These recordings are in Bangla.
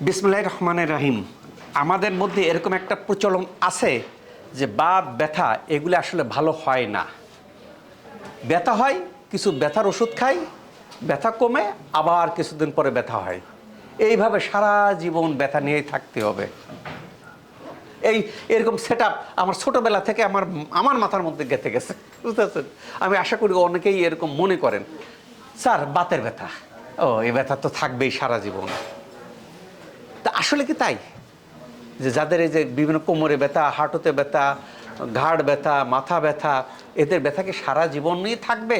বিসমুল্লাহ রহমানের রাহিম। আমাদের মধ্যে এরকম একটা প্রচলন আছে যে বাত ব্যথা, এগুলো আসলে ভালো হয় না। ব্যথা হয়, কিছু ব্যথার ওষুধ খাই, ব্যথা কমে, আবার কিছুদিন পরে ব্যথা হয়। এইভাবে সারা জীবন ব্যথা নিয়েই থাকতে হবে। এই এরকম সেট আমার ছোটোবেলা থেকে আমার আমার মাথার মধ্যে গেঁথে গেছে। বুঝতে পারছেন আমি আশা করি অনেকেই এরকম মনে করেন। স্যার, বাতের ব্যথা। ও, এই ব্যথা তো থাকবেই সারা জীবন। তা আসলে কি তাই? যে যাদের এই যে বিভিন্ন কোমরে ব্যথা, হাঁটুতে ব্যথা, ঘাড় ব্যথা, মাথা ব্যথা, এদের ব্যথা কি সারা জীবনই থাকবে?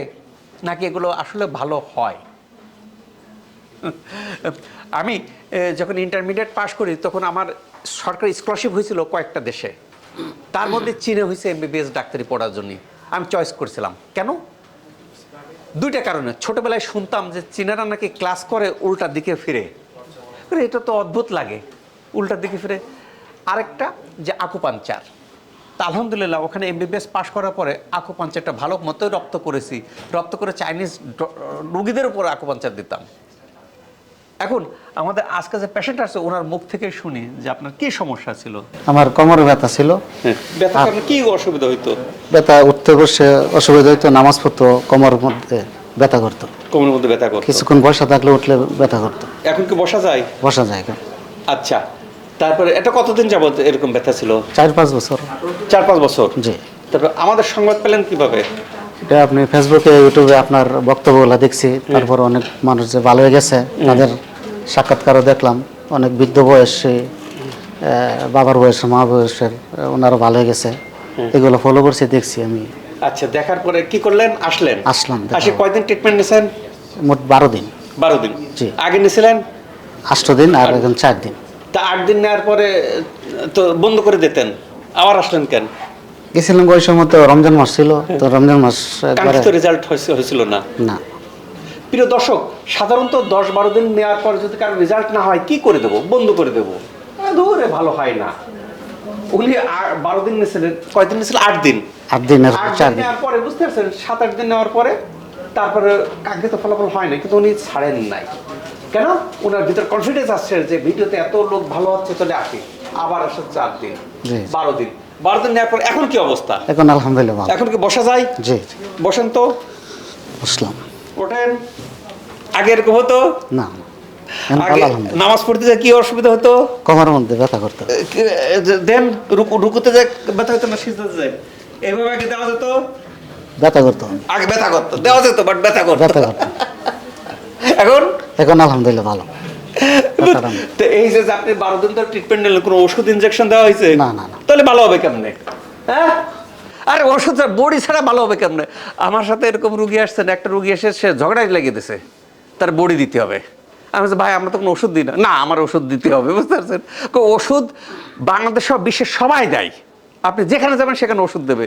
নাকি এগুলো আসলে ভালো হয়? আমি যখন ইন্টারমিডিয়েট পাশ করি, তখন আমার সরকারি স্কলারশিপ হয়েছিল কয়েকটা দেশে। তার মধ্যে চীনে হয়েছে এমবিবিএস ডাক্তারি পড়ার জন্য। আমি চয়েস করেছিলাম। কেন? দুইটা কারণে। ছোটবেলায় শুনতাম যে চীনারা নাকি ক্লাস করে উল্টার দিকে ফিরে। আরে এটা তো অদ্ভুত লাগে। উল্টার দিকে ফিরে। আরেকটা যে আকুপাঞ্চার। তা আলহামদুলিল্লাহ ওখানে এমবিবিএস পাশ করার পরে আকুপাঞ্চারটা ভালো মতোই রপ্ত করেছি। রপ্ত করে চাইনিজ রুগীদের উপরে আকুপাঞ্চার দিতাম। এখন আমাদের আজকে যে পেশেন্ট আছে ওনার মুখ থেকে শুনি যে আপনার কি সমস্যা ছিল? আমার কোমরে ব্যথা ছিল। ব্যথা কারণে কি অসুবিধা হইতো? ব্যথা উঠতে বসে অসুবিধা হইতো নামাজ পড়তো কোমরের মধ্যে। ব্যথা করতো। কোমরের মধ্যে ব্যথা করতো। কিছুক্ষণ বসা থাকলে উঠলে ব্যথা করতো। এখন কি বসা যায়? বসা যায় কেন আচ্ছা তারপরে এটা কতদিন যাবত এরকম ব্যথা ছিল? চার পাঁচ বছর। চার পাঁচ বছর? জি। তারপর আমাদের সংবাদ পেলেন কীভাবে? এটা আপনি ফেসবুকে ইউটিউবে আপনার বক্তব্যগুলো দেখছি। তারপর অনেক মানুষ যে ভালো হয়ে গেছে তাদের সাক্ষাৎকারও দেখলাম। অনেক বৃদ্ধ বয়সে বাবার বয়সের মা বয়সের ওনারা ভালো হয়ে গেছে। এগুলো ফলো করছি দেখছি আমি। আচ্ছা দেখার পরে কি করলেন? আসলেন? আসলাম। আসে কয়দিন ট্রিটমেন্ট নিয়েছেন মোট বারো দিন। বারো দিন। জি। আগে নিয়েছিলেন আষ্ট দিন আর এখন চার দিন। তা আট দিন নেওয়ার পরে তো বন্ধ করে দিতেন। আবার আসলেন কেন? গেছিলাম ওই সময় তো রমজান মাস ছিল তো রমজান মাস কাঙ্ক্ষিত রেজাল্ট হয়েছিল না। না। প্রিয় দর্শক সাধারণত দশ বারো দিন নেওয়ার পর যদি কারও রেজাল্ট না হয় কি করে দেবো? বন্ধ করে দেবো। ধরে ভালো হয় না। আর বারো দিন নিয়েছিলেন কয়দিন নিয়েছিলেন আট দিন। আট আট চার দিন দিন। নেওয়ার পরে বুঝতে পারছেন সাত আট দিন নেওয়ার পরে তারপরে কাঙ্ক্ষিত ফলাফল হয় না কিন্তু উনি ছাড়েন নাই। কেন? ওনার ভিতর কনফিডেন্স আসছে যে ভিডিওতে এত লোক ভালো হচ্ছে তাহলে আসি। আবার আসে চার দিন বারো দিন। বারো দিন নেওয়ার পর এখন কি অবস্থা? এখন আলহামদুলিল্লাহ এখন কি বসা যায়? জি। বসেন তো। বুঝলাম ওঠেন। আগে এরকম হতো? না। আগে নামাজ পড়তে যে কি অসুবিধা হতো? কোমরের মধ্যে ব্যথা করতে। দেন রুকু রুকুতে যে ব্যথা হতো না সিজদাতে যায়। এইভাবে আগে দেওয়া যেত? ব্যথা করতে। আগে ব্যথা করতো। দেওয়া যেত বাট ব্যথা করতো। ব্যথা করতে। এখন? এখন আলহামদুলিল্লাহ ভালো। তো এই যে আপনি বারো দিন ধরে ট্রিটমেন্ট নিলেন কোনো ওষুধ ইনজেকশন দেওয়া হয়েছে? না, না। তাহলে ভালো হবে কেমনে? হ্যাঁ? আরে ওষুধ বড়ি ছাড়া ভালো হবে কেমনে? আমার সাথে এরকম রুগী আসছেন একটা রুগী এসে সে ঝগড়াই লেগে দিছে তার বড়ি দিতে হবে। আমি বলছি, ভাই আমরা তো কোনো ওষুধ দিই না। না আমার ওষুধ দিতে হবে। বুঝতে পারছেন? ওষুধ বাংলাদেশ সব বিশ্বের সবাই দেয়। আপনি যেখানে যাবেন সেখানে ওষুধ দেবে।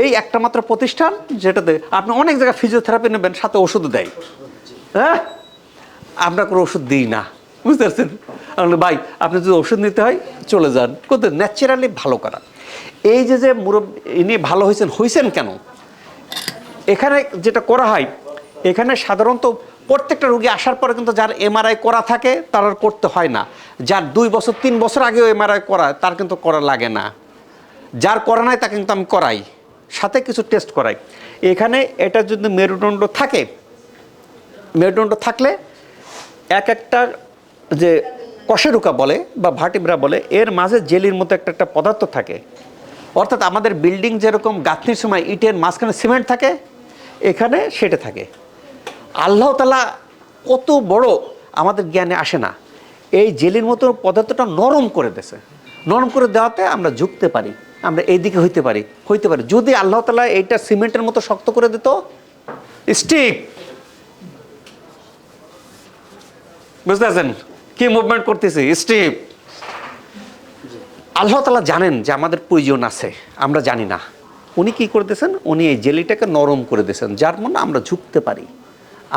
এই একটা মাত্র প্রতিষ্ঠান যেটাতে আপনি অনেক জায়গায় ফিজিওথেরাপি নেবেন সাথে ওষুধ দেয়। হ্যাঁ? আমরা কোনো ওষুধ দিই না। বুঝতে পারছেন? ভাই আপনি যদি ওষুধ নিতে হয় চলে যান। কোথাও ন্যাচারালি ভালো করা। এই যে যে মুরব ইনি ভালো হয়েছেন হয়েছেন কেন? এখানে যেটা করা হয় এখানে সাধারণত প্রত্যেকটা রোগী আসার পরে কিন্তু যার এমআরআই করা থাকে, তার আর করতে হয় না। যার দুই বছর, তিন বছর আগেও এমআরআই করা, তার কিন্তু করা লাগে না। যার করা নাই, তাকে কিন্তু আমি করাই। সাথে কিছু টেস্ট করাই। এখানে এটা যদি মেরুদণ্ড থাকে, মেরুদণ্ড থাকলে এক একটা যে কশেরুকা বলে বা ভাটিব্রা বলে, এর মাঝে জেলির মতো একটা একটা পদার্থ থাকে। অর্থাৎ আমাদের বিল্ডিং যেরকম গাঁথনির সময় ইটের মাঝখানে সিমেন্ট থাকে, এখানে সেটা থাকে। আল্লাহ তালা কত বড় আমাদের জ্ঞানে আসে না। এই জেলির মতো পদার্থটা নরম করে দেছে নরম করে দেওয়াতে আমরা ঝুঁকতে পারি, আমরা এইদিকে হইতে পারি হইতে পারি। যদি আল্লাহ তালা এইটা সিমেন্টের মতো শক্ত করে দিত স্টিপ বুঝতে পারছেন কি মুভমেন্ট করতেছি? স্টিপ আল্লাহ তালা জানেন যে আমাদের প্রয়োজন আছে, আমরা জানি না। উনি কি করে দিয়েছেন? উনি এই জেলিটাকে নরম করে দিয়েছেন, যার মনে আমরা ঝুঁকতে পারি।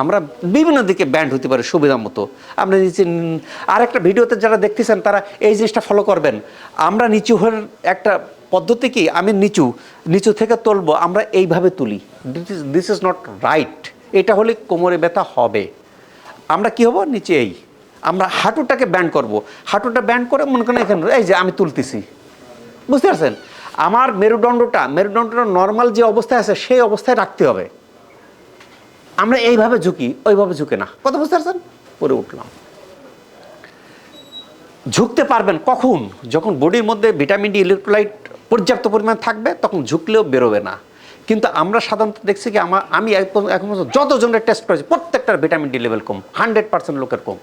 আমরা বিভিন্ন দিকে ব্যান্ড হতে পারি সুবিধা মতো। আমরা নিচে আর একটা ভিডিওতে যারা দেখতেছেন, তারা এই জিনিসটা ফলো করবেন। আমরা নিচু হয়ে একটা পদ্ধতি কি? আমি নিচু নিচু থেকে তুলবো, আমরা এইভাবে তুলি। দিস ইজ নট রাইট এটা হলে কোমরে ব্যথা হবে। আমরা কি হব? নিচে এই। আমরা হাঁটুটাকে ব্যান্ড করব। হাঁটুটা ব্যান্ড করে মনে করেন এখানে, এই যে আমি তুলতেছি। বুঝতে পারছেন? আমার মেরুদণ্ডটা মেরুদণ্ডটা নর্মাল যে অবস্থায় আছে, সেই অবস্থায় রাখতে হবে। আমরা এইভাবে ঝুঁকি, ওইভাবে ঝুঁকে না। কথা বুঝতে পারছেন? পরে উঠলাম। ঝুঁকতে পারবেন কখন? যখন বডির মধ্যে ভিটামিন ডি, ইলেকট্রোলাইট পর্যাপ্ত পরিমাণ থাকবে, তখন ঝুঁকলেও বেরোবে না। কিন্তু আমরা সাধারণত দেখছি কি আমার আমি এখন যতজনের টেস্ট করেছি, প্রত্যেকটার ভিটামিন ডি লেভেল কম হান্ড্রেড পার্সেন্ট লোকের কম।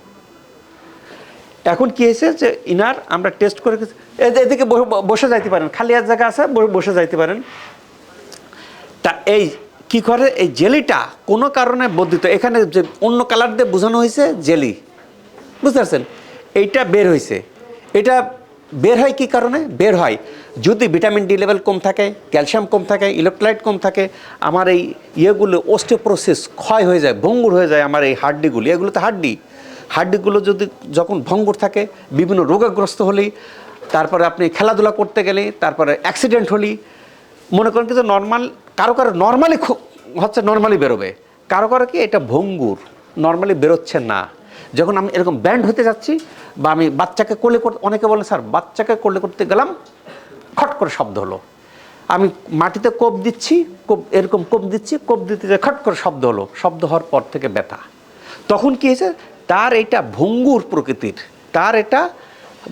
এখন কি হয়েছে যে, ইনার আমরা টেস্ট করে এদিকে বসে- যাইতে পারেন, খালি এক জায়গা আছে বসে যাইতে পারেন। তা এই কি করে? এই জেলিটা কোনো কারণে বর্ধিত। এখানে যে অন্য কালার দিয়ে বোঝানো হয়েছে, জেলি। বুঝতে পারছেন? এইটা বের হয়েছে। এটা বের হয় কি কারণে? বের হয়। যদি ভিটামিন ডি লেভেল কম থাকে, ক্যালসিয়াম কম থাকে, ইলেকট্রোলাইট কম থাকে, আমার এই ইয়েগুলো ওস্টেপ্রোসেস ক্ষয় হয়ে যায়, ভঙ্গুর হয়ে যায় আমার এই হাড্ডিগুলি। এগুলো তো হাড্ডি। হাড্ডিগুলো যদি যখন ভঙ্গুর থাকে, বিভিন্ন রোগাগ্রস্ত হলেই তারপরে আপনি খেলাধুলা করতে গেলে, তারপরে অ্যাক্সিডেন্ট হলেই মনে করেন কিন্তু নর্মাল কারও কারও নর্মালি হচ্ছে নর্মালি বেরোবে। কারও কারও কি এটা ভঙ্গুর নর্মালি বেরোচ্ছে না। যখন আমি এরকম ব্যান্ড হতে যাচ্ছি বা আমি বাচ্চাকে কোলে করতে, অনেকে বলে স্যার, বাচ্চাকে কোলে করতে গেলাম, খট করে শব্দ হলো। আমি মাটিতে কোপ দিচ্ছি, কোপ, এরকম কোপ দিচ্ছি, কোপ দিতে যে খট করে শব্দ হলো। শব্দ হওয়ার পর থেকে ব্যথা। তখন কি হয়েছে? তার এটা ভঙ্গুর প্রকৃতির, তার এটা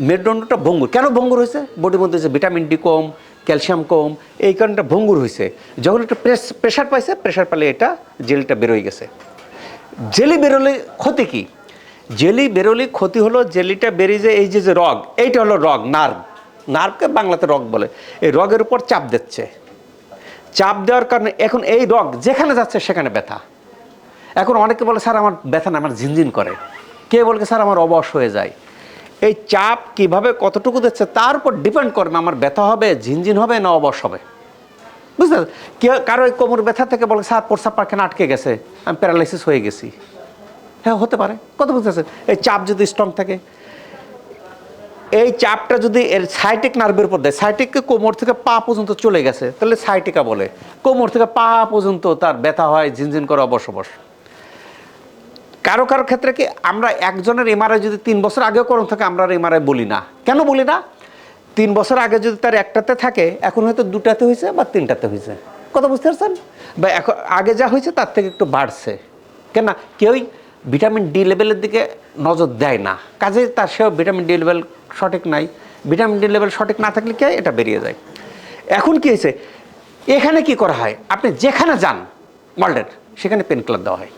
মেরুদণ্ডটা ভঙ্গুর। কেন ভঙ্গুর হয়েছে? বডির মধ্যে যে ভিটামিন ডি কম ক্যালসিয়াম কম, এই কারণটা ভঙ্গুর হয়েছে যখন একটা প্রেস প্রেশার পাইছে, প্রেশার পালে এটা জেলটা বেরোয় গেছে। জেলি বেরোলে ক্ষতি কি? জেলি বেরোলে ক্ষতি হলো জেলিটা বেরিয়ে যে এই যে যে রগ, এইটা হলো রগ, নার্ভ। নার্ভকে বাংলাতে রগ বলে। এই রগের উপর চাপ দিচ্ছে। চাপ দেওয়ার কারণে এখন এই রগ যেখানে যাচ্ছে সেখানে ব্যথা। এখন অনেকে বলে, স্যার, আমার ব্যথা না, আমার ঝিনঝিন করে। কে বলে স্যার, আমার অবশ হয়ে যায়? এই চাপ কীভাবে কতটুকু দিচ্ছে তার উপর ডিপেন্ড করবে, আমার ব্যথা হবে, ঝিনঝিন হবে না অবশ হবে। বুঝতে কারও এই কোমর ব্যথা থেকে বলে, স্যার, প্রস্রাব পায়খানা আটকে গেছে, আমি প্যারালাইসিস হয়ে গেছি। হ্যাঁ হতে পারে, কত বুঝতেছেন এই চাপ যদি স্ট্রং থাকে, এই চাপটা যদি এর সাইটিক নার্ভের উপর দেয় সাইটিককে কোমর থেকে পা পর্যন্ত চলে গেছে, তাহলে সাইটিকা বলে, কোমর থেকে পা পর্যন্ত তার ব্যথা হয়, ঝিনঝিন করে অবশ অবশ কারও কারও ক্ষেত্রে কি আমরা একজনের এমআরআই যদি তিন বছর আগেও করুন থাকে, আমরা এমআরআই বলি না। কেন বলি না? তিন বছর আগে যদি তার একটাতে থাকে, এখন হয়তো দুটাতে হয়েছে বা তিনটাতে হয়েছে। কথা বুঝতে পারছেন? বা এখন আগে যা হয়েছে তার থেকে একটু বাড়ছে। কেন না কেউই ভিটামিন ডি লেভেলের দিকে নজর দেয় না। কাজে তার সেও ভিটামিন ডি লেভেল সঠিক নাই। ভিটামিন ডি লেভেল সঠিক না থাকলে কি এটা বেরিয়ে যায়? এখন কি হয়েছে? এখানে কি করা হয়? আপনি যেখানে যান ওয়ার্ল্ডের সেখানে পেন কিলার দেওয়া হয়।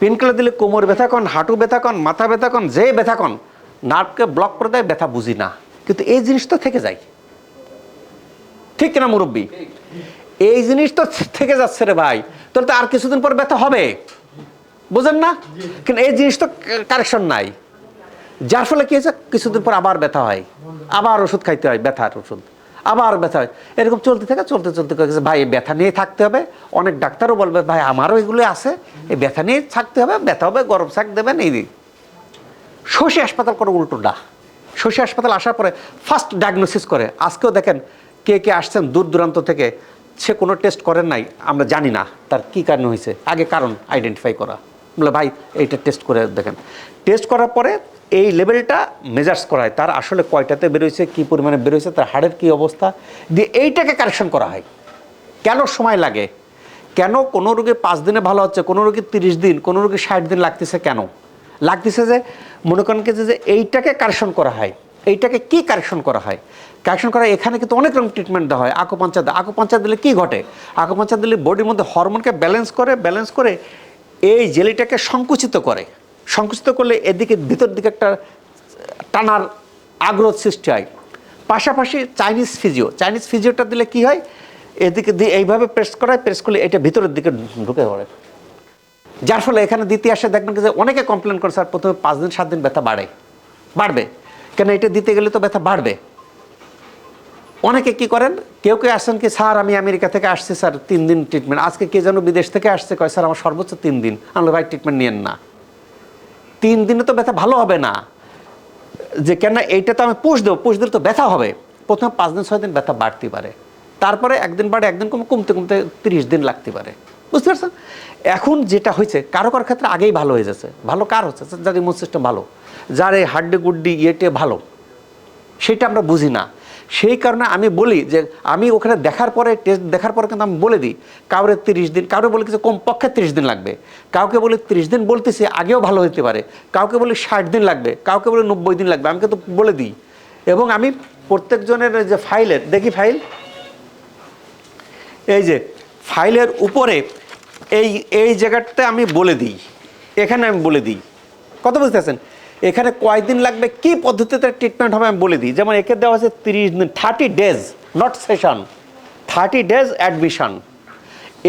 পেন কিলার দিলে কোমর ব্যথা কন, হাঁটু ব্যথা কন, মাথা ব্যথা কন, যে ব্যথা কন, নার্ভকে ব্লক করে দেয়, ব্যথা বুঝি না। কিন্তু এই জিনিস তো থেকে যায়। ঠিক কিনা মুরব্বী? এই জিনিস তো থেকে যাচ্ছে রে ভাই। তাহলে তো আর কিছুদিন পর ব্যথা হবে। বুঝেন না? কিন্তু এই জিনিস তো কারেকশন নাই। যার ফলে কি হয়েছে? কিছুদিন পর আবার ব্যথা হয়। আবার ওষুধ খাইতে হয়, ব্যথার ওষুধ। আবার ব্যথা হয়। এরকম চলতে থাকে, চলতে চলতে ভাই, এই ব্যথা নিয়ে থাকতে হবে। অনেক ডাক্তারও বলবে, ভাই, আমারও এগুলো আছে। এই ব্যথা নিয়ে থাকতে হবে, ব্যথা হবে, গরম শাক দেবেন, এই শশী হাসপাতাল করে উল্টোটা শশী হাসপাতাল আসার পরে ফার্স্ট ডায়াগনোসিস করে। আজকেও দেখেন কে কে আসছেন দূর দূরান্ত থেকে, সে কোনো টেস্ট করেন নাই, আমরা জানি না তার কী কারণে হয়েছে। আগে কারণ আইডেন্টিফাই করা। বলে, ভাই, এইটা টেস্ট করে দেখেন। টেস্ট করার পরে এই লেভেলটা মেজার্স করা হয় তার আসলে কয়টাতে বেরোয়েছে কী পরিমাণে বেরোয়েছে তার হাড়ের কী অবস্থা? দিয়ে এইটাকে কারেকশন করা হয়। কেন সময় লাগে? কেন কোনো রোগী পাঁচ দিনে ভালো হচ্ছে, কোনো রোগী তিরিশ দিন, কোনো রোগী ষাট দিন লাগতেছে কেন? লাগতেছে যে, মনে করেন কি যে এইটাকে কারেকশন করা হয়। এইটাকে কি কারেকশন করা হয়? কারেকশন করা এখানে কিন্তু অনেক রকম ট্রিটমেন্ট দেওয়া হয়। আকুপাঞ্চার আকুপাঞ্চার দিলে কি ঘটে? আকুপাঞ্চার দিলে বডির মধ্যে হরমোনকে ব্যালেন্স করে ব্যালেন্স করে এই জেলিটাকে সংকুচিত করে। সংকুচিত করলে এদিকে ভিতর দিকে একটা টানার আগ্রহ সৃষ্টি হয়। পাশাপাশি চাইনিজ ফিজিও, চাইনিজ ফিজিওটা দিলে কি হয়? এদিকে দিয়ে এইভাবে প্রেস করায়, প্রেস করলে এটা ভিতরের দিকে ঢুকে পড়ে। যার ফলে এখানে দ্বিতীয় আসে, দেখবেন যে অনেকে কমপ্লেন করে, স্যার, প্রথমে পাঁচ দিন, সাত দিন ব্যথা বাড়ে। বাড়বে। কেন এটা দিতে গেলে তো ব্যথা বাড়বে? অনেকে কি করেন? কেউ কেউ আসেন কি, স্যার, আমি আমেরিকা থেকে আসছি, স্যার, তিন দিন ট্রিটমেন্ট আজকে কে যেন বিদেশ থেকে আসছে, কয়, স্যার, আমার সর্বোচ্চ তিন দিন। আমরা ভাই ট্রিটমেন্ট নিয়েন না। তিন দিনে তো ব্যথা ভালো হবে না। যে কেন এইটা তো আমি পুষ দেবো পুষ দিলে তো ব্যথা হবে। প্রথমে পাঁচ দিন, ছয় দিন ব্যথা বাড়তে পারে। তারপরে একদিন বাড়ে, একদিন কমে, কমতে কমতে তিরিশ দিন লাগতে পারে। বুঝতে পারছেন? এখন যেটা হয়েছে, কারও কারও ক্ষেত্রে আগেই ভালো হয়ে যাচ্ছে। ভালো কার হচ্ছে? যার ইমিউন সিস্টেম ভালো। যার এই হাড্ডি গুড্ডি ইয়েটে ভালো, সেটা আমরা বুঝি না। সেই কারণে আমি বলি যে আমি ওখানে দেখার পরে টেস্ট দেখার পরে কিন্তু আমি বলে দিই, কাউরে তিরিশ দিন, কাউরে বলি যে কমপক্ষে তিরিশ দিন লাগবে। কাউকে বলি তিরিশ দিন বলতেছি আগেও ভালো হতে পারে, কাউকে বলি ষাট দিন লাগবে, কাউকে বলি নব্বই দিন লাগবে, আমি কিন্তু বলে দিই। এবং আমি প্রত্যেকজনের যে ফাইলের দেখি ফাইল এই যে ফাইলের উপরে এই এই জায়গাটাতে আমি বলে দিই, এখানে আমি বলে দিই। কত বুঝতেছেন? এখানে কয়দিন লাগবে? কি পদ্ধতিতে ট্রিটমেন্ট হবে আমি বলে দিই। যেমন একে দেওয়া আছে তিরিশ দিন thirty days not session thirty days admission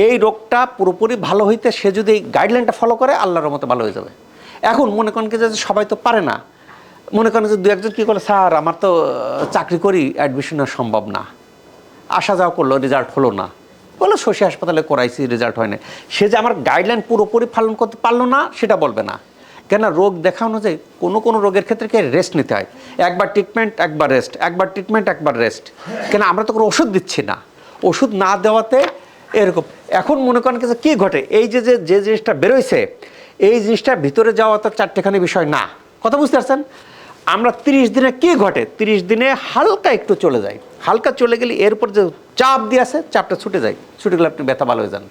এই রোগটা পুরোপুরি ভালো হইতে সে যদি এই গাইডলাইনটা ফলো করে, আল্লাহর মতো ভালো হয়ে যাবে। এখন মনে করেন যে সবাই তো পারে না। মনে করেন যে দু একজন কী করে স্যার, আমার তো চাকরি করি অ্যাডমিশন সম্ভব না। আসা যাওয়া করল রেজাল্ট হলো না। বলো শশী হাসপাতালে করাইছি রেজাল্ট হয় না সে যে আমার গাইডলাইন পুরোপুরি পালন করতে পারল না, সেটা বলবে না। কেন রোগ দেখা অনুযায়ী কোনো কোনো রোগের ক্ষেত্রে কে রেস্ট নিতে হয়? একবার ট্রিটমেন্ট একবার রেস্ট একবার ট্রিটমেন্ট একবার রেস্ট কেন আমরা তো কোনো ওষুধ দিচ্ছি না। ওষুধ না দেওয়াতে এরকম। এখন মনে করেন যে কী ঘটে? এই যে যে যে জিনিসটা বেরোইছে, এই জিনিসটা ভিতরে যাওয়া তো চারটেখানি বিষয় না। কথা বুঝতে পারছেন? আমরা তিরিশ দিনে কি ঘটে? তিরিশ দিনে হালকা একটু চলে যায় হালকা চলে গেলে এরপর যে চাপ দিয়ে আছে চাপটা ছুটে যায়। ছুটে গেলে আপনি ব্যথা ভালো হয়ে যান।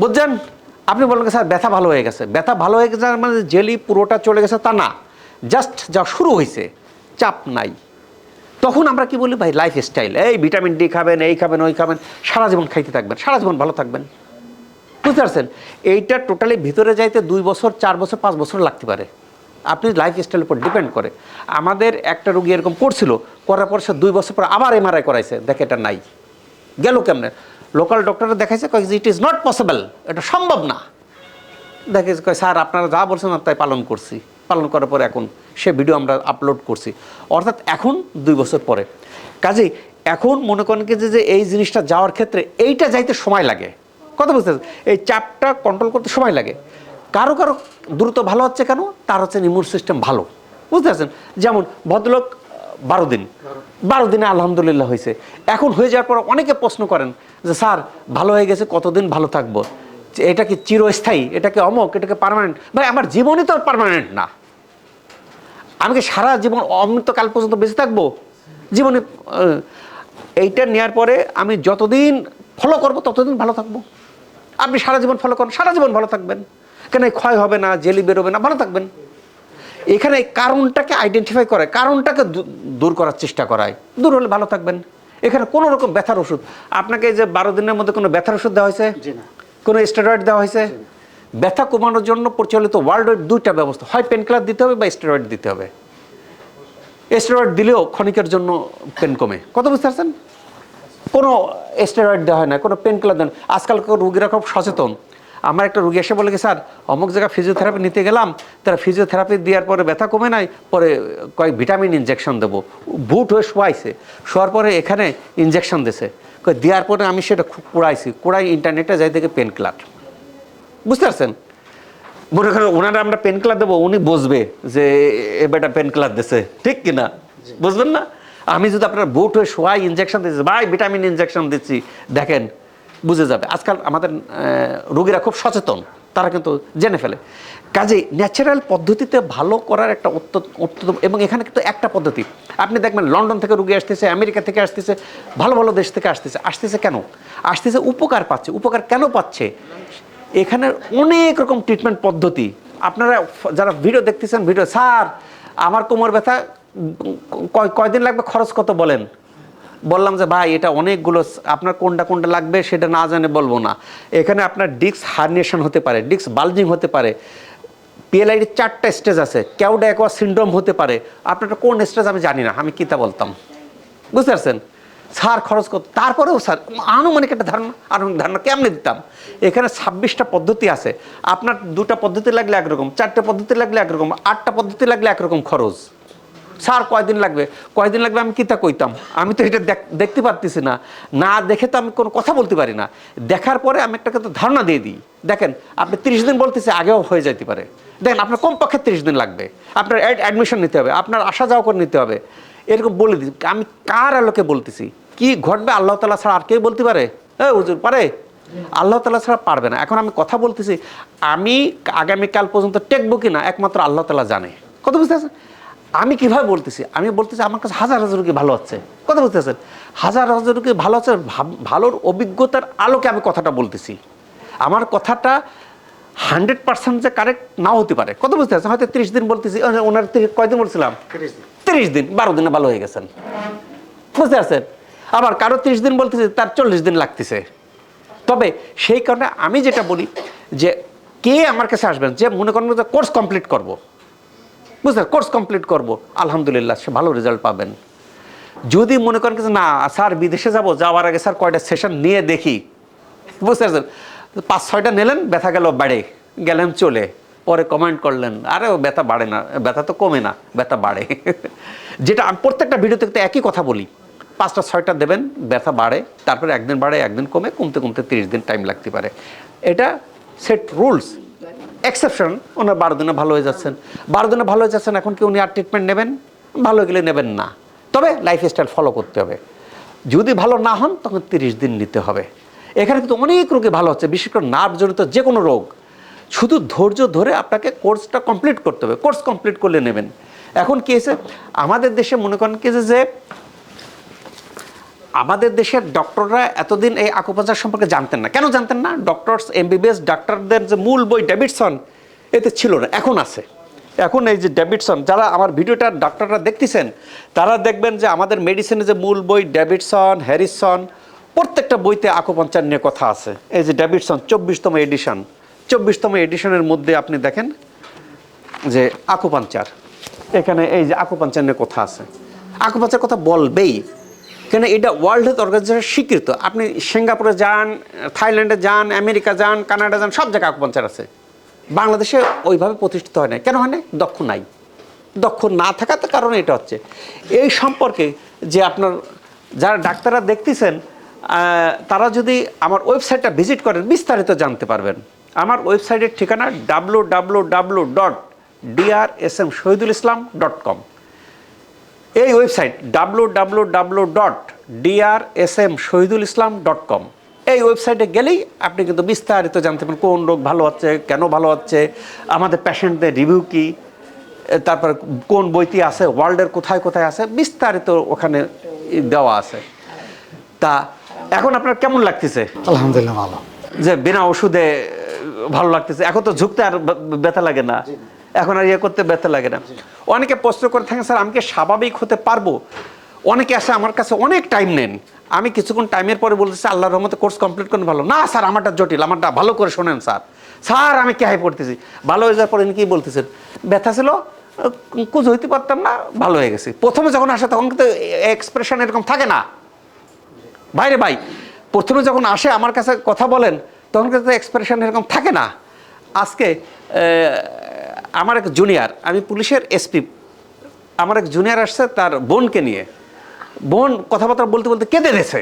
বুঝছেন? আপনি বলেন স্যার, ব্যথা ভালো হয়ে গেছে। ব্যথা ভালো হয়ে গেছে মানে জেলি পুরোটা চলে গেছে, তা না। জাস্ট যা শুরু হয়েছে, চাপ নাই। তখন আমরা কি বলি, ভাই লাইফ স্টাইল এই ভিটামিন ডি খাবেন, এই খাবেন, ওই খাবেন, সারা জীবন খাইতে থাকবেন, সারা জীবন ভালো থাকবেন। বুঝতে পারছেন? এইটা টোটালি ভিতরে যাইতে দুই বছর, চার বছর, পাঁচ বছর লাগতে পারে। আপনি লাইফ স্টাইলের উপর ডিপেন্ড করে। আমাদের একটা রুগী এরকম করছিল, করার পর সে দুই বছর পর আবার এমআরআই করাইছে। দেখে এটা নাই। গেল কেমনে? লোকাল ডক্টরে দেখাইছে, কয়, ইট ইজ নট পসিবল, এটা সম্ভব না। দেখে কয়, স্যার, আপনারা যা বলছেন তাই পালন করছি। পালন করার পরে এখন সে ভিডিও আমরা আপলোড করছি। অর্থাৎ এখন, দুই বছর পরে। কাজেই এখন মনে করেন কি যে এই জিনিসটা যাওয়ার ক্ষেত্রে এইটা যাইতে সময় লাগে। কথা বুঝতে? এই চাপটা কন্ট্রোল করতে সময় লাগে। কারও কারও দ্রুত ভালো হচ্ছে কেন? তার হচ্ছে ইমিউন সিস্টেম ভালো। বুঝতে পারছেন? যেমন ভদ্রলোক বারো দিন। বারো দিনে আলহামদুলিল্লাহ হয়েছে। এখন হয়ে যাওয়ার পর অনেকে প্রশ্ন করেন যে, স্যার, ভালো হয়ে গেছে, কতদিন ভালো থাকব? এটা কি চিরস্থায়ী? এটাকে অমক? এটা কি পার্মানেন্ট ভাই, আমার জীবনই তো পার্মানেন্ট না। আমি কি সারা জীবন অমৃতকাল পর্যন্ত বেঁচে থাকব? জীবনে এইটা নেওয়ার পরে আমি যতদিন ফলো করব, ততদিন ভালো থাকব। আপনি সারা জীবন ফলো করেন, সারা জীবন ভালো থাকবেন। কেন ক্ষয় হবে না, জেলি বেরোবে না, ভালো থাকবেন। এখানে কারণটাকে আইডেন্টিফাই করে কারণটাকে দূর করার চেষ্টা করায়। দূর হলে ভালো থাকবেন। এখানে কোনো রকম ব্যথার ওষুধ। আপনাকে যে বারো দিনের মধ্যে কোনো ব্যথার ওষুধ দেওয়া হয়েছে? কোনো স্টেরয়েড দেওয়া হয়েছে? ব্যথা কমানোর জন্য প্রচলিত ওয়ার্ল্ড দুইটা ব্যবস্থা হয় পেনকিলার দিতে হবে বা স্টেরয়েড দিতে হবে। স্টেরয়েড দিলেও ক্ষণিকের জন্য পেন কমে। কত বুঝতে পারছেন? কোনো স্টেরয়েড দেওয়া হয় না কোনো পেন কিলার দেন আজকালকার রুগীরা খুব সচেতন। আমার একটা রুগী এসে বলে স্যার অমুক জায়গায় ফিজিওথেরাপি নিতে গেলাম তারা ফিজিওথেরাপি দেওয়ার পরে ব্যথা কমে নাই পরে কয়েক ভিটামিন ইনজেকশন দেবো। বুট হয়ে শোয়াইছে শোয়ার পরে এখানে ইনজেকশন দিছে। কয় দেওয়ার পরে আমি সেটা খুব কুড়াইছি কুড়াই ইন্টারনেটে যাই থেকে পেন কিলার বুঝতে পারছেন? মনে করেন ওনারা আমরা পেন কিলার দেবো উনি বুঝবে যে এ বেটা পেন কিলার দিছে। ঠিক কিনা বুঝবেন না? আমি যদি আপনার বুট হয়ে শোয়াই ইনজেকশন দিচ্ছি ভাই ভিটামিন ইনজেকশন দিচ্ছি দেখেন বুঝে যাবে। আজকাল আমাদের রোগীরা খুব সচেতন। তারা কিন্তু জেনে ফেলে। কাজেই ন্যাচারাল পদ্ধতিতে ভালো করার একটা অত্যন্ত এবং এখানে কিন্তু একটা পদ্ধতি। আপনি দেখবেন লন্ডন থেকে রুগী আসতেছে, আমেরিকা থেকে আসতেছে, ভালো ভালো দেশ থেকে আসতেছে। আসতেছে কেন? আসতেছে উপকার পাচ্ছে। উপকার কেন পাচ্ছে? এখানে অনেক রকম ট্রিটমেন্ট পদ্ধতি। আপনারা যারা ভিডিও দেখতেছেন ভিডিও স্যার, আমার কোমর ব্যথা, কয়- কয়দিন লাগবে? খরচ কত বলেন? বললাম যে, ভাই, এটা অনেকগুলো আপনার কোনটা কোনটা লাগবে সেটা না জানে বলব না। এখানে আপনার ডিস্ক হার্নিয়েশন হতে পারে, ডিস্ক বালজিং হতে পারে পিএলআইডির চারটা স্টেজ আছে ক্যাউডা একোয়া সিন্ড্রোম হতে পারে। আপনার কোন স্টেজ আমি জানি না, আমি কিতা বলতাম। বুঝতে পারছেন? স্যার খরচ করতো তারপরেও স্যার আনুমানিক একটা ধারণা, আনুমানিক ধারণা কেমনে দিতাম? এখানে ছাব্বিশটা পদ্ধতি আছে, আপনার দুটা পদ্ধতি লাগলে একরকম, চারটে পদ্ধতি লাগলে একরকম, আটটা পদ্ধতি লাগলে একরকম খরচ। স্যার, কয়দিন লাগবে? কয়দিন লাগবে আমি কিতা কইতাম? আমি তো এটা দেখ- দেখতে পারতেছি না। না দেখে তো আমি কোনো কথা বলতে পারি না। দেখার পরে আমি একটা কিন্তু ধারণা দিয়ে দিই। দেখেন, আপনি তিরিশ দিন বলতেছে, আগেও হয়ে যেতে পারে। দেখেন, আপনার কমপক্ষে তিরিশ দিন লাগবে। আপনার অ্যাডমিশন নিতে হবে। আপনার আসা যাওয়া করে নিতে হবে। এরকম বলে দিই। আমি কার আলোকে বলতেছি? কি ঘটবে? আল্লাহ তালা ছাড়া আর কেউ বলতে পারে? হ্যাঁ হুজুর, পারে? আল্লাহ তালা ছাড়া পারবে না। এখন আমি কথা বলতেছি। আমি আগামীকাল পর্যন্ত টেকবো কি না একমাত্র আল্লাহ তালা জানে। কত বুঝতে আমি কীভাবে বলতেছি? আমি বলতেছি আমার কাছে হাজার হাজার রুগী ভালো হচ্ছে কথা বুঝতেছেন হাজার হাজার রুগী ভালো ভাব- ভালোর অভিজ্ঞতার আলোকে আমি কথাটা বলতেছি। আমার কথাটা হান্ড্রেড পার্সেন্ট যে কারেক্ট নাও হতে পারে। কত বুঝতে পারছেন হয়তো ত্রিশ দিন বলতেছি ওনার কয়দিন বলছিলাম? তিরিশ দিন বারো দিনে ভালো হয়ে গেছেন। বুঝতে পারছেন? আবার কারও ত্রিশ দিন বলতেছে তার চল্লিশ দিন লাগতেছে। তবে সেই কারণে আমি যেটা বলি যে কে আমার কাছে আসবেন? যে মনে করেন যে কোর্স কমপ্লিট করব। বুঝলেন? কোর্স কমপ্লিট করব। আলহামদুলিল্লাহ, সে ভালো রেজাল্ট পাবেন। যদি মনে করেন না, স্যার, বিদেশে যাব। যাওয়ার আগে স্যার কয়টা সেশন নিয়ে দেখি। বুঝতে পারছেন? পাঁচ, ছয়টা নিলেন, ব্যথা গেল, বাড়ে। গেলেন, চলে। পরে কমেন্ট করলেন, আরে, ও ব্যথা বাড়ে না। ব্যথা তো কমে না, ব্যথা বাড়ে। যেটা আমি প্রত্যেকটা ভিডিওতে কিন্তু একই কথা বলি। পাঁচটা, ছয়টা দেবেন, ব্যথা বাড়ে। তারপরে একদিন বাড়ে, একদিন কমে, কমতে কমতে তিরিশ দিন টাইম লাগতে পারে। এটা সেট রুলস এক্সেপশন ওনার বারো দিনে ভালো হয়ে যাচ্ছেন। বারো দিনে ভালো হয়ে যাচ্ছেন, এখন কি উনি আর ট্রিটমেন্ট নেবেন? ভালো গেলে নেবেন না। তবে লাইফ স্টাইল ফলো করতে হবে। যদি ভালো না হন, তখন তিরিশ দিন নিতে হবে। এখানে কিন্তু অনেক রোগী ভালো হচ্ছে, বিশেষ করে নার্ভ জনিত যে কোনো রোগ। শুধু ধৈর্য ধরে আপনাকে কোর্সটা কমপ্লিট করতে হবে। কোর্স কমপ্লিট করলে নেবেন। এখন কি হয়েছে? আমাদের দেশে মনে করেন কি যে আমাদের দেশের ডক্টররা এতদিন এই আকুপাঞ্চার সম্পর্কে জানতেন না। কেন জানতেন না? ডক্টরস, এমবিবিএস, ডাক্তারদের যে মূল বই ডেভিডসন, এতে ছিল না, এখন আছে। এখন এই যে ডেভিডসন, যারা আমার ভিডিওটা ডাক্তাররা দেখতেছেন, তারা দেখবেন যে আমাদের মেডিসিনের যে মূল বই ডেভিডসন, হ্যারিসন, প্রত্যেকটা বইতে আকুপাঞ্চার নিয়ে কথা আছে। এই যে ডেভিডসন, চব্বিশতম এডিশন। চব্বিশতম এডিশনের মধ্যে আপনি দেখেন যে আকুপাঞ্চার এখানে এই যে আকুপাঞ্চার নিয়ে কথা আছে। আকুপাঞ্চার কথা বলবেই। কেন এটা ওয়ার্ল্ড হেলথ অর্গানাইজেশন স্বীকৃত? আপনি সিঙ্গাপুরে যান, থাইল্যান্ডে যান, আমেরিকা যান, কানাডা যান, সব জায়গায় আকুপাঞ্চার আছে। বাংলাদেশে ওইভাবে প্রতিষ্ঠিত হয় না কেন হয় না দক্ষ নাই। দক্ষ না থাকার কারণে এটা হচ্ছে। এই সম্পর্কে যে আপনার যারা ডাক্তাররা দেখতেছেন তারা যদি আমার ওয়েবসাইটটা ভিজিট করেন, বিস্তারিত জানতে পারবেন। আমার ওয়েবসাইটের ঠিকানা W W W dot DR S M Shahidul Islam dot com এই website W W W dot DR S M Shahidul Islam dot com এই ওয়েবসাইটে গেলেই আপনি কিন্তু বিস্তারিত জানতে পারেন কোন রোগ ভালো হচ্ছে কেন ভালো হচ্ছে আমাদের পেশেন্টদের রিভিউ কি তারপর কোন বইটি আছে ওয়ার্ল্ডের কোথায় কোথায় আছে বিস্তারিত ওখানে দেওয়া আছে। তা এখন আপনার কেমন লাগতেছে? আলহামদুলিল্লাহ ভালো। যে বিনা ওষুধে ভালো লাগতেছে। এখন তো ঝুঁকতে আর ব্যথা লাগে না। এখন আর ইয়ে করতে ব্যথা লাগে না। অনেকে প্রশ্ন করে থাকেন, স্যার, আমি কি স্বাভাবিক হতে পারব? অনেকে আসে আমার কাছে অনেক টাইম নেন। আমি কিছুক্ষণ টাইমের পরে বলতেছি আল্লাহর রহমতে কোর্স কমপ্লিট করেন, ভালো। না, স্যার, আমারটা জটিল, আমারটা ভালো করে শোনেন, স্যার। স্যার, আমি কে পড়তেছি? ভালো হয়ে যাওয়ার পরে কি বলতেছেন? ব্যথা ছিল, কুজ হইতে পারতাম না, ভালো হয়ে গেছে। প্রথমে যখন আসে, তখন কিন্তু এক্সপ্রেশন এরকম থাকে না। বাইরে ভাই, প্রথমে যখন আসে, আমার কাছে কথা বলেন, তখন কিন্তু এক্সপ্রেশন এরকম থাকে না। আজকে আমার এক জুনিয়র আমি পুলিশের এসপি আমার এক জুনিয়র আসছে তার বোনকে নিয়ে। বোন কথাবার্তা বলতে বলতে কেঁদে দিয়েছে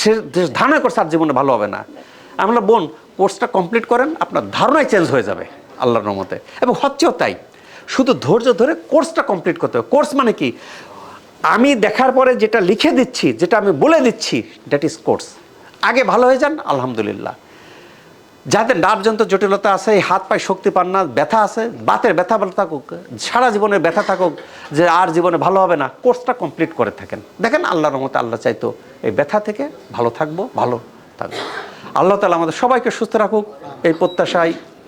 সে ধারণা করছে আর জীবনে ভালো হবে না। আমি বললাম, বোন কোর্সটা কমপ্লিট করেন, আপনার ধারণাই চেঞ্জ হয়ে যাবে আল্লাহর রহমতে। এবং হচ্ছেও তাই। শুধু ধৈর্য ধরে কোর্সটা কমপ্লিট করতে হবে। কোর্স মানে কি? আমি দেখার পরে যেটা লিখে দিচ্ছি, যেটা আমি বলে দিচ্ছি দ্যাট ইজ কোর্স আগে ভালো হয়ে যান, আলহামদুলিল্লাহ। যাদের নার্ভজনিত জটিলতা আছে, এই হাত পায়ে শক্তি পান না, ব্যথা আছে, বাতের ব্যথা ভালো থাকুক, সারা জীবনে ব্যথা থাকুক, যে আর জীবনে ভালো হবে না, কোর্সটা কমপ্লিট করে থাকেন। দেখেন আল্লাহ রহমতে আল্লাহ চাইতো এই ব্যথা থেকে ভালো থাকব ভালো থাকব। আল্লাহ তালা আমাদের সবাইকে সুস্থ রাখুক, এই প্রত্যাশায়